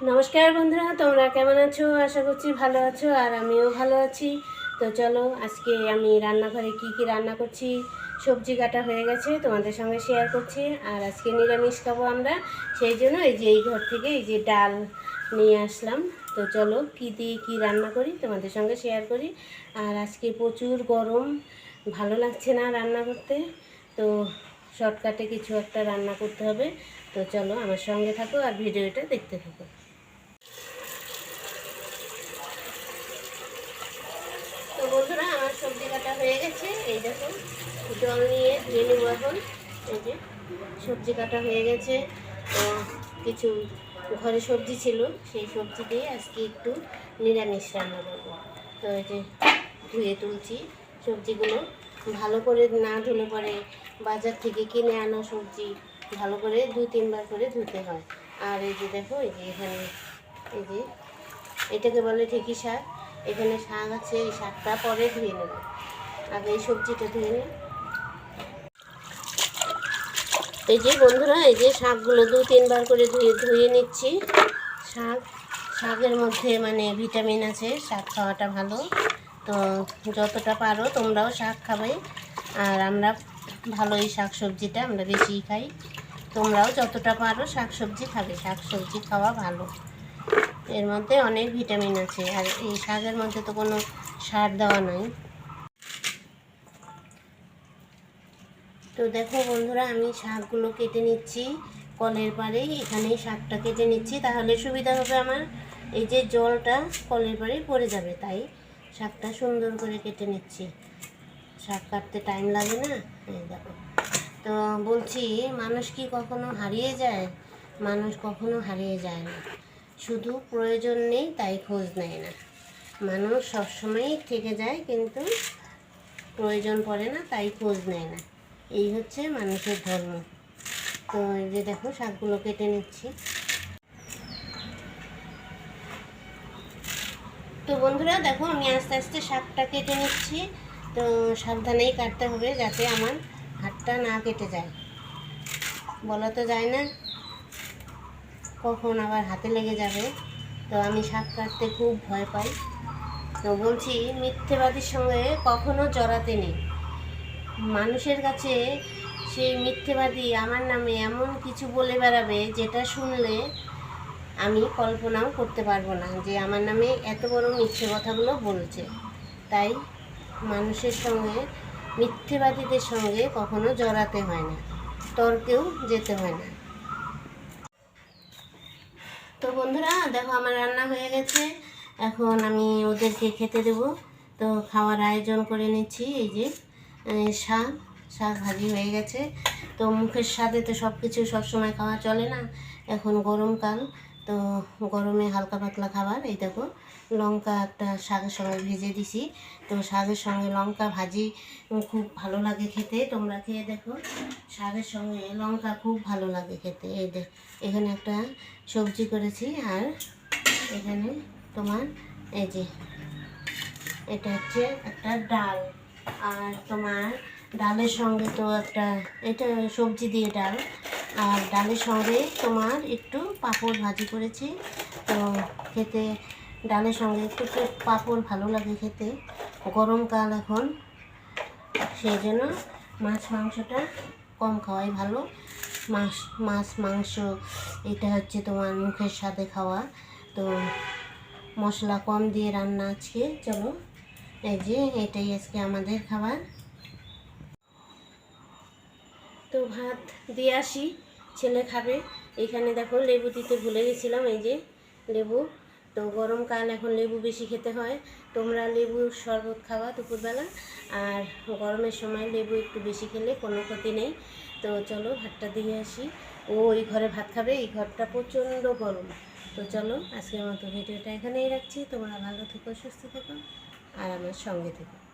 নমস্কার বন্ধুরা, তোমরা কেমন আছো? আশা করছি ভালো আছো আর আমিও ভালো আছি। তো চলো, আজকে আমি রান্নাঘরে কি কি রান্না করছি, সবজি কাটা হয়ে গেছে, তোমাদের সঙ্গে শেয়ার করছি। আর আজকে নিরামিষ খাব আমরা, সেই জন্য এই যে এই ঘর থেকে এই যে ডাল নিয়ে আসলাম। তো চলো, কী দিয়ে কী রান্না করি, তোমাদের সঙ্গে শেয়ার করি। আর আজকে প্রচুর গরম, ভালো লাগছে না রান্না করতে। তো শর্টকাটে কিছু একটা রান্না করতে হবে। তো চলো, আমার সঙ্গে থাকো আর ভিডিওটা দেখতে থাকো তো বন্ধুরা আমার সবজি কাটা হয়ে গেছে এই দেখো জল নিয়ে ধুয়ে নেব এখন। এই যে সবজি কাটা হয়ে গেছে। তো কিছু ঘরে সবজি ছিল, সেই সবজি দিয়ে আজকে একটু নিরামিষ রান্না করব। তো এই যে ধুয়ে তুলছি সবজিগুলো। ভালো করে না ধুলে পরে বাজার থেকে কিনে আনা সবজি ভালো করে দুই তিনবার করে ধুতে হয়। আর এই যে দেখো, এই যে এখানে, এই যে এটাকে বলে ঠিকই শাক। এখানে শাক আছে, এই শাকটা পরে ধুয়ে নেব। আগে এই সবজিটা ধুয়ে এই যে বন্ধুরা, এই যে শাকগুলো দু তিনবার করে ধুয়ে ধুয়ে নিচ্ছি। শাক, শাকের মধ্যে মানে ভিটামিন আছে, শাক খাওয়াটা ভালো। তো যতটা পারো তোমরাও শাক খাবে। আর আমরা ভালো এই শাক সবজিটা আমরা বেশিই খাই। তোমরাও যতটা পারো শাক সবজি খাবে শাক সবজি খাওয়া ভালো। এর মধ্যে অনেক ভিটামিন আছে। আর এই শাকের মধ্যে তো কোনো সার দেওয়া নাই। তো দেখো বন্ধুরা, আমি শাকগুলো কেটে নিচ্ছি। কলের পাড়েই এখানেই শাকটা কেটে নিচ্ছি। তাহলে সুবিধা হবে আমার, এই যে জলটা কলের পাড়ে পড়ে যাবে, তাই শাকটা সুন্দর করে কেটে নিচ্ছি। শাক কাটতে টাইম লাগে না? দেখো। তো বলছি, মানুষ কি কখনো হারিয়ে যায়? মানুষ কখনো হারিয়ে যায় না। শুধু প্রয়োজন নেই, তাই খোঁজ নেয় না। মানুষ সবসময়ই থেকে যায়, কিন্তু প্রয়োজন পড়ে না, তাই খোঁজ নেয় না। এই হচ্ছে মানুষের ধর্ম। তো এই যে দেখো, শাকগুলো কেটে নিচ্ছি। তো বন্ধুরা, দেখো, আমি আস্তে আস্তে শাকটা কেটে নিচ্ছি। তো সাবধানেই কাটতে হবে যাতে আমার হাতটা না কেটে যায়। বলা তো যায় না, কখন আবার হাতে লেগে যাবে। তো আমি শাক কাটতে খুব ভয় পাই। তো বলছি, মিথ্যেবাদীর সঙ্গে কখনো জড়াতে নেই। মানুষের কাছে সেই মিথ্যেবাদী আমার নামে এমন কিছু বলে বেড়াবে যেটা শুনলে আমি কল্পনাও করতে পারব না যে আমার নামে এত বড় মিথ্যে কথাগুলো বলছে। তাই মানুষের সঙ্গে, মিথ্যেবাদীদের সঙ্গে কখনো জড়াতে হয় না, তর্কেও যেতে হয় না। তো বন্ধুরা, দেখো আমার রান্না হয়ে গেছে। এখন আমি ওদেরকে খেতে দেব। তো খাওয়ার আয়োজন করে নিচ্ছি, এই যে শাক শাক ভাজি হয়ে গেছে। তো মুখের স্বাদে তো সব কিছু সবসময় খাওয়া চলে না। এখন গরমকাল তো গরমে হালকা পাতলা খাবার। এই দেখো, লঙ্কা একটা শাকের সঙ্গে ভেজে দিছি। তো শাকের সঙ্গে লঙ্কা ভাজি খুব ভালো লাগে খেতে। তোমরা খেয়ে দেখো শাকের সঙ্গে লঙ্কা খুব ভালো লাগে খেতে। এই দেখ, এখানে একটা সবজি করেছি আর এখানে তোমার এই যে, এটা হচ্ছে একটা ডাল। আর তোমার ডালের সঙ্গে তো একটা, এটা সবজি দিয়ে ডাল। আর ডালের সঙ্গে তোমার একটু পাঁপড় ভাজি করেছি। তো খেতে ডালের সঙ্গে একটু পাঁপড় ভালো লাগে খেতে। গরমকাল এখন, সেই জন্য মাছ মাংসটা কম খাওয়াই ভালো। মাছ মাছ মাংস, এটা হচ্ছে তোমার মুখের সাথে খাওয়া। তো মশলা কম দিয়ে রান্না আজকে, চলো। এই যে, এটাই আজকে আমাদের খাবার। তো ভাত দিয়ে আসি, ছেলে খাবে। এখানে দেখো লেবু দিতে ভুলে গেছিলাম, এই যে লেবু। তো গরমকাল এখন লেবু বেশি খেতে হয়। তোমরা লেবু শরবত খাওয়া দুপুরবেলা। আর গরমের সময় লেবু একটু বেশি খেলে কোনো ক্ষতি নেই। তো চলো ভাতটা দিয়ে আসি। ও ওই ঘরে ভাত খাবে, এই ঘরটা প্রচণ্ড গরম। তো চলো আজকের মতো ভিডিওটা এখানেই রাখছি। তোমরা ভালো থেকো, সুস্থ থেকো। আর আমার সঙ্গে থেকো।